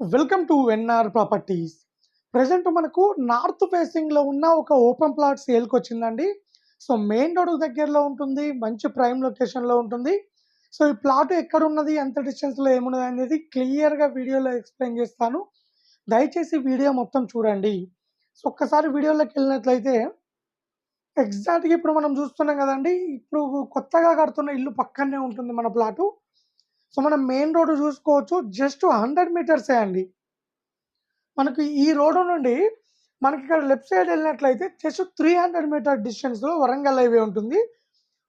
Welcome to NR properties present మనకు north ఫేసింగ్లో ఉన్న ఒక ఓపెన్ ప్లాట్ సేల్కి వచ్చిందండి. సో మెయిన్ రోడ్ దగ్గరలో ఉంటుంది మంచి ప్రైమ్ లొకేషన్లో ఉంటుంది. సో ఈ ప్లాట్ ఎక్కడున్నది ఎంత డిస్టెన్స్లో ఏమున్నది అనేది క్లియర్గా వీడియోలో ఎక్స్ప్లెయిన్ చేస్తాను. దయచేసి వీడియో మొత్తం చూడండి. సో ఒక్కసారి వీడియోలోకి వెళ్ళినట్లయితే ఎగ్జాక్ట్గా ఇప్పుడు మనం చూస్తున్నాం కదండి ఇప్పుడు కొత్తగా కడుతున్న ఇల్లు పక్కనే ఉంటుంది మన ప్లాటు సో మనం మెయిన్ రోడ్డు చూసుకోవచ్చు. జస్ట్ హండ్రెడ్ మీటర్సే అండి. మనకు ఈ రోడ్డు నుండి మనకి ఇక్కడ లెఫ్ట్ సైడ్ వెళ్ళినట్లయితే జస్ట్ త్రీ హండ్రెడ్ మీటర్ డిస్టెన్స్లో వరంగల్ హైవే ఉంటుంది.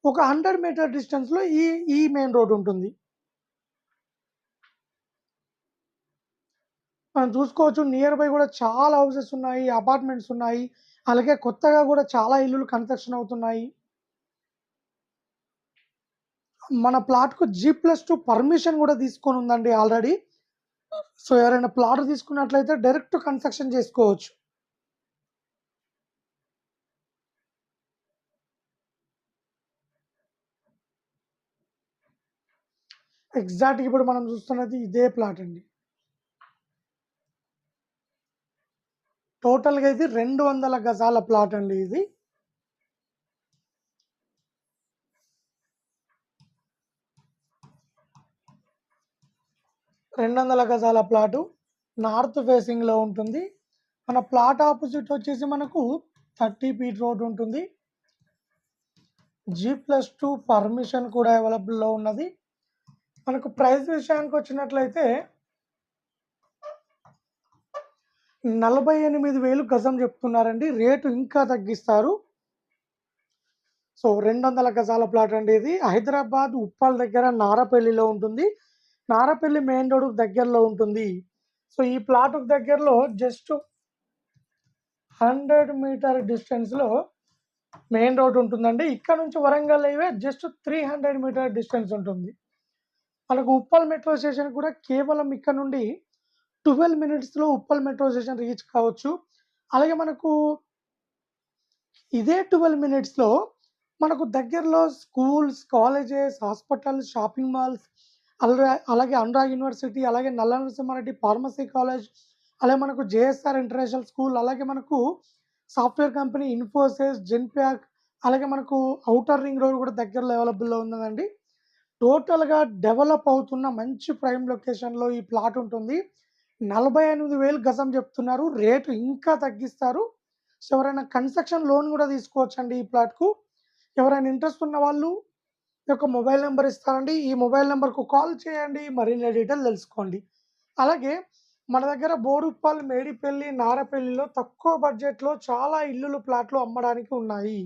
ఒక హండ్రెడ్ మీటర్ డిస్టెన్స్లో ఈ ఈ మెయిన్ రోడ్ ఉంటుంది. మనం చూసుకోవచ్చు నియర్ బై కూడా చాలా హౌసెస్ ఉన్నాయి అపార్ట్మెంట్స్ ఉన్నాయి. అలాగే కొత్తగా కూడా చాలా ఇల్లులు కన్స్ట్రక్షన్ అవుతున్నాయి. మన ప్లాట్కు జీ ప్లస్ టూ పర్మిషన్ కూడా తీసుకొని ఉందండి ఆల్రెడీ. సో ఎవరైనా ప్లాట్ తీసుకున్నట్లయితే డైరెక్ట్ కన్స్ట్రక్షన్ చేసుకోవచ్చు. ఎగ్జాక్ట్ ఇప్పుడు మనం చూస్తున్నది ఇదే ప్లాట్ అండి. టోటల్గా ఇది రెండు వందల గజాల ప్లాట్ అండి ఇది. రెండు వందల గజాల ప్లాటు నార్త్ ఫేసింగ్లో ఉంటుంది. మన ప్లాట్ ఆపోజిట్ వచ్చేసి మనకు థర్టీ ఫీట్ రోడ్ ఉంటుంది. జీ ప్లస్ టూ పర్మిషన్ కూడా అవైలబుల్లో ఉన్నది. మనకు ప్రైస్ విషయానికి వచ్చినట్లయితే నలభై ఎనిమిది వేలు గజం చెప్తున్నారండి. రేటు ఇంకా తగ్గిస్తారు. సో రెండు వందల గజాల ప్లాట్ అండి ఇది. హైదరాబాద్ ఉప్పల్ దగ్గర నారపల్లిలో ఉంటుంది. నారపల్లి మెయిన్ రోడ్ దగ్గరలో ఉంటుంది. సో ఈ ప్లాట్ దగ్గరలో జస్ట్ హండ్రెడ్ మీటర్ డిస్టెన్స్లో మెయిన్ రోడ్ ఉంటుందండి. ఇక్కడ నుంచి Warangal highway just three hundred metre distance ఉంటుంది. మనకు ఉప్పల్ మెట్రో స్టేషన్ కూడా కేవలం ఇక్కడ నుండి ట్వెల్వ్ మినిట్స్లో ఉప్పల్ మెట్రో స్టేషన్ రీచ్ కావచ్చు. అలాగే మనకు ఇదే ట్వెల్వ్ మినిట్స్లో మనకు దగ్గరలో schools colleges hospitals shopping malls అలా అలాగే అనురాగ్ యూనివర్సిటీ అలాగే నల్ల నరసింహారెడ్డి ఫార్మసీ కాలేజ్ అలాగే మనకు జేఎస్ఆర్ ఇంటర్నేషనల్ స్కూల్ అలాగే మనకు సాఫ్ట్వేర్ కంపెనీ ఇన్ఫోసిస్ జెన్ప్యాక్ అలాగే మనకు అవుటర్ రింగ్ రోడ్ కూడా దగ్గరలో అవైలబుల్లో ఉందండి. టోటల్గా డెవలప్ అవుతున్న మంచి ప్రైమ్ లొకేషన్లో ఈ ప్లాట్ ఉంటుంది. నలభై ఎనిమిది వేలు గజం చెప్తున్నారు. రేటు ఇంకా తగ్గిస్తారు. సో ఎవరైనా కన్స్ట్రక్షన్ లోన్ కూడా తీసుకోవచ్చండి ఈ ప్లాట్కు. ఎవరైనా ఇంట్రెస్ట్ ఉన్న వాళ్ళు యొక్క మొబైల్ నెంబర్ ఇస్తారండి. ఈ మొబైల్ నెంబర్కు కాల్ చేయండి. మరిన్ని డీటెయిల్ తెలుసుకోండి. అలాగే మన దగ్గర బోడుప్పల్ మేడిపల్లి నారపల్లిలో తక్కువ బడ్జెట్లో చాలా ఇల్లులు ప్లాట్లు అమ్మడానికి ఉన్నాయి.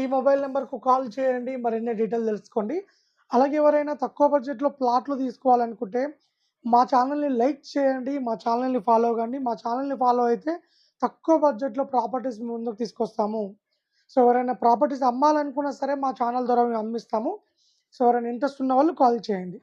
ఈ మొబైల్ నెంబర్కు కాల్ చేయండి. మరిన్ని డీటెయిల్ తెలుసుకోండి. అలాగే ఎవరైనా తక్కువ బడ్జెట్లో ప్లాట్లు తీసుకోవాలనుకుంటే మా ఛానల్ని లైక్ చేయండి. మా ఛానల్ని ఫాలో కండి మా ఛానల్ని ఫాలో అయితే తక్కువ బడ్జెట్లో ప్రాపర్టీస్ ముందుకు తీసుకొస్తాము. సో ఎవరైనా ప్రాపర్టీస్ అమ్మాలనుకున్నా సరే మా ఛానల్ ద్వారా మేము అమ్మిస్తాము సో ఎవరైనా ఇంట్రెస్ట్ ఉన్న వాళ్ళు కాల్ చేయండి.